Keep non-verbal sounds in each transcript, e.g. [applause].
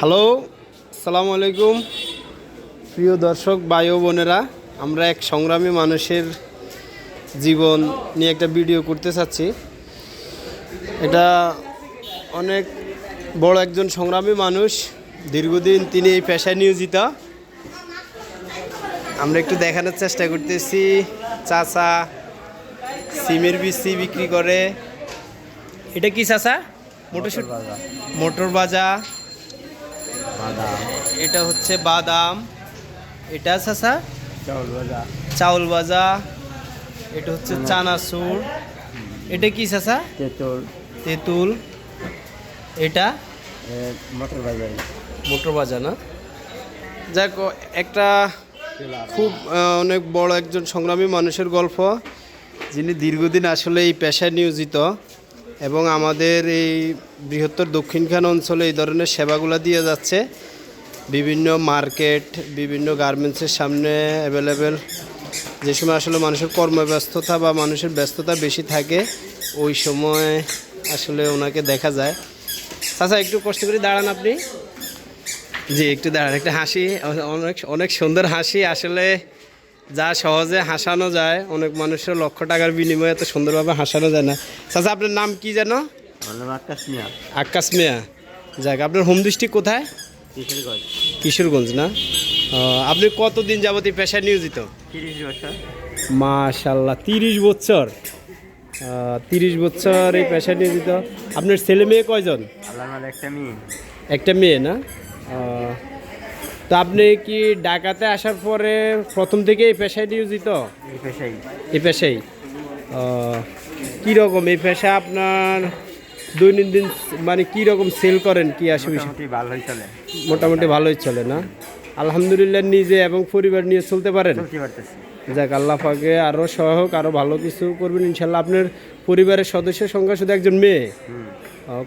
Hello আসসালামু আলাইকুম। প্রিয় দর্শক ভাই ও বোনেরা আমরা এক সংগ্রামী মানুষের জীবন নিয়ে একটা ভিডিও করতে চাচ্ছি। এটা অনেক বড় একজন সংগ্রামী মানুষ দীর্ঘদিন তিনি এই পেশায় নিয়োজিত। আমরা একটু দেখানোর চেষ্টা করতেছি। চাচা সিমের বিচি বিক্রি করে। এটা কি চাচা? মোটর মোটর বাজা এটা হচ্ছে বাদাম। এটা চাচা চাউল ভাজা। চাউল ভাজা। এটা হচ্ছে চানাচুর এটা কি চাচা তেঁতুল। তেঁতুল। এটা? মটর ভাজা। মোটর ভাজা না? যাক একটা খুব অনেক বড় একজন সংগ্রামী মানুষের গল্প। যিনি দীর্ঘদিন আসলে এই পেশায় নিয়োজিত। এবং আমাদের এই বৃহত্তর দক্ষিণখান অঞ্চলে এই ধরনের সেবাগুলো দিয়ে যাচ্ছে। বিভিন্ন মার্কেট, বিভিন্ন গার্মেন্টসের সামনে অ্যাভেলেবেল যে সময় আসলে মানুষের কর্মব্যস্ততা বা মানুষের ব্যস্ততা বেশি থাকে, ওই সময় আসলে ওনাকে দেখা যায়। চাচা, একটু কষ্ট করে দাঁড়ান আপনি। জি, একটু দাঁড়ান, একটা হাসি, অনেক অনেক সুন্দর হাসি আসলে। যা সহজে হাসানো যায় অনেক মানুষের লক্ষ টাকার বিনিময়ে এত সুন্দরভাবে হাসানো যায় না। চাচা আপনার নাম কি যেন? আকাশ মিয়া। আকাশ মিয়া। যাক আপনার হোম ডিস্ট্রিক্ট কোথায়? কিশোরগঞ্জ। কিশোরগঞ্জ না? আপনি কতদিন যাবত এই পেশায় নিয়োজিত? তিরিশ বছর। মাশাল্লাহ তিরিশ বছর। তিরিশ বছর এই পেশায় নিয়োজিত। আপনার ছেলে মেয়ে কয়জন? একটা মেয়ে। একটা মেয়ে না? তো আপনি কি ঢাকাতে আসার পরে প্রথম থেকে এই পেশায় নিয়োজিত? এই পেশাই এই পেশাই কীরকম এই পেশা আপনার দৈনন্দিন মানে কী রকম সেল করেন? কি ভালোই চলে। মোটামুটি ভালোই চলে না? আলহামদুলিল্লাহ নিজে এবং পরিবার নিয়ে চলতে পারেন? যাক আল্লাহ পাকে আরও সহায়ক আরও ভালো কিছু করবেন। ইনশাল্লাহ আপনার পরিবারের সদস্যের সংখ্যা শুধু একজন মেয়ে?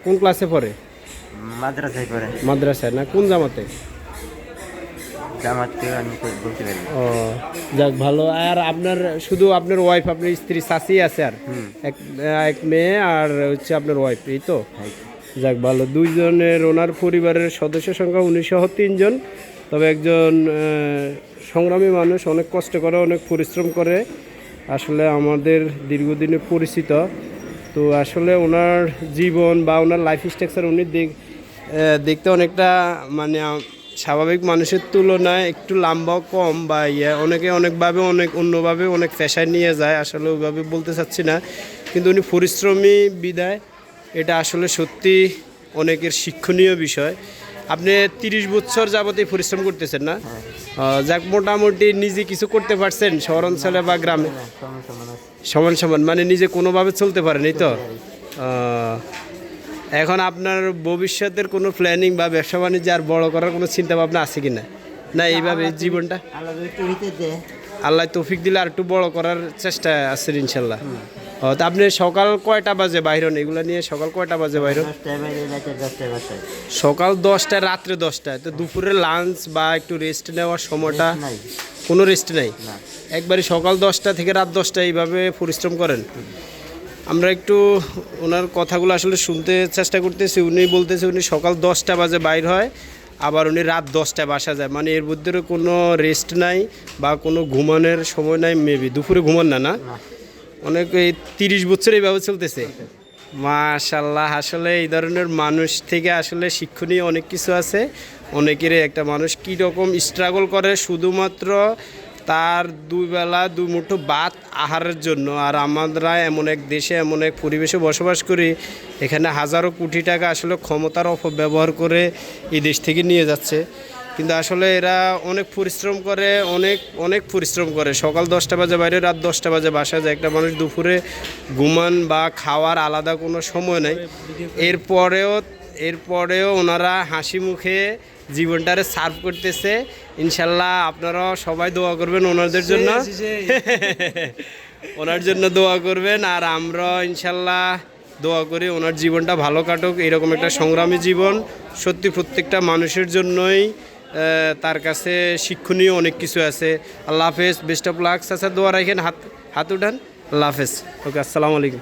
কোন ক্লাসে পড়ে? মাদ্রাসায় পড়ে। মাদ্রাসায় না? কোন জামাতে? জামাত কেউ আমি বলতে পারি। ও যাক ভালো। আর আপনার শুধু আপনার ওয়াইফ আপনার স্ত্রী শাশি আছে আর? এক এক মেয়ে আর হচ্ছে আপনার ওয়াইফ এই তো? যাক ভালো। দুইজনের ওনার পরিবারের সদস্য সংখ্যা উনিশ সহ তিনজন তবে একজন সংগ্রামী মানুষ অনেক কষ্ট করে অনেক পরিশ্রম করে। আসলে আমাদের দীর্ঘদিনে পরিচিত। তো আসলে ওনার জীবন বা ওনার লাইফ স্ট্রাকচার উনি দেখ- দেখতে অনেকটা মানে স্বাভাবিক মানুষের তুলনায় একটু লম্বা কম বা ইয়ে অনেকে অনেকভাবে অনেক অন্যভাবে অনেক পেশায় নিয়ে যায় আসলে ওইভাবে বলতে চাচ্ছি না। কিন্তু উনি পরিশ্রমী বিদায় এটা আসলে সত্যি অনেকের শিক্ষণীয় বিষয়। আপনি তিরিশ বছর যাবতীয় পরিশ্রম করতেছেন না? যাক মোটামুটি নিজে কিছু করতে পারছেন শহর অঞ্চলে বা গ্রামে? সমান সমান মানে নিজে কোনোভাবে চলতে পারেন এই তো এখন আপনার ভবিষ্যতের কোনো প্ল্যানিং বা ব্যবসা বাণিজ্য আর বড় করার কোনো চিন্তা ভাবনা আছে কি না? না এইভাবে জীবনটা? আল্লাহ তৌফিক দিলে আর একটু বড় করার চেষ্টা আছে ইনশাল্লাহ। ও তা আপনি সকাল কয়টা বাজে বাইরন এগুলো নিয়ে সকাল কয়টা বাজে বাইরন সকাল দশটায় রাত্রে দশটায়। তো দুপুরে লাঞ্চ বা একটু রেস্ট নেওয়ার সময়টা কোনো রেস্ট নেই? না। একবারই সকাল দশটা থেকে রাত দশটা এইভাবে পরিশ্রম করেন? আমরা একটু ওনার কথাগুলো আসলে শুনতে চেষ্টা করতেছি। উনি বলতেছে উনি সকাল দশটা বাজে বাইর হয়, আবার উনি রাত দশটায় বাসা যায়। মানে এর মধ্যে কোনো রেস্ট নাই বা কোনো ঘুমানোর সময় নাই মেবি দুপুরে ঘুমান না না? অনেক এই তিরিশ বছর এইভাবে চলতেছে। মাশাল্লাহ, আসলে এই ধরনের মানুষ থেকে আসলে শিক্ষণীয় অনেক কিছু আছে। অনেকেরই একটা মানুষ কী রকম স্ট্রাগল করে, শুধুমাত্র তার দুই বেলা দুই মুঠো ভাত আহারের জন্য। আর আমরা এমন এক দেশে, এমন এক পরিবেশে বসবাস করি, এখানে হাজারো কোটি টাকা আসলে ক্ষমতার অপব্যবহার করে এই দেশ থেকে নিয়ে যাচ্ছে। কিন্তু আসলে এরা অনেক পরিশ্রম করে, অনেক অনেক পরিশ্রম করে। সকাল দশটা বাজে বাইরে, রাত দশটা বাজে বাসায় যায়। একটা মানুষ দুপুরে ঘুমান বা খাওয়ার আলাদা কোনো সময় নেই। এরপরেও এরপরেও ওনারা হাসি মুখে জীবনটারে সার্ভ করতেছে। ইনশাল্লাহ আপনারাও সবাই দোয়া করবেন ওনাদের জন্য। [laughs] ওনার জন্য দোয়া করবেন আর আমরা ইনশাল্লাহ দোয়া করি ওনার জীবনটা ভালো কাটুক। এরকম একটা সংগ্রামী জীবন। সত্যি প্রত্যেকটা মানুষের জন্যই তার কাছে শিক্ষণীয় অনেক কিছু আছে। আল্লাহ হাফেজ। বেস্ট অফ লাক আছে দোয়া রাখেন। হাত হাত উঠান। আল্লাহ হাফেজ। ওকে আসসালামু আলাইকুম।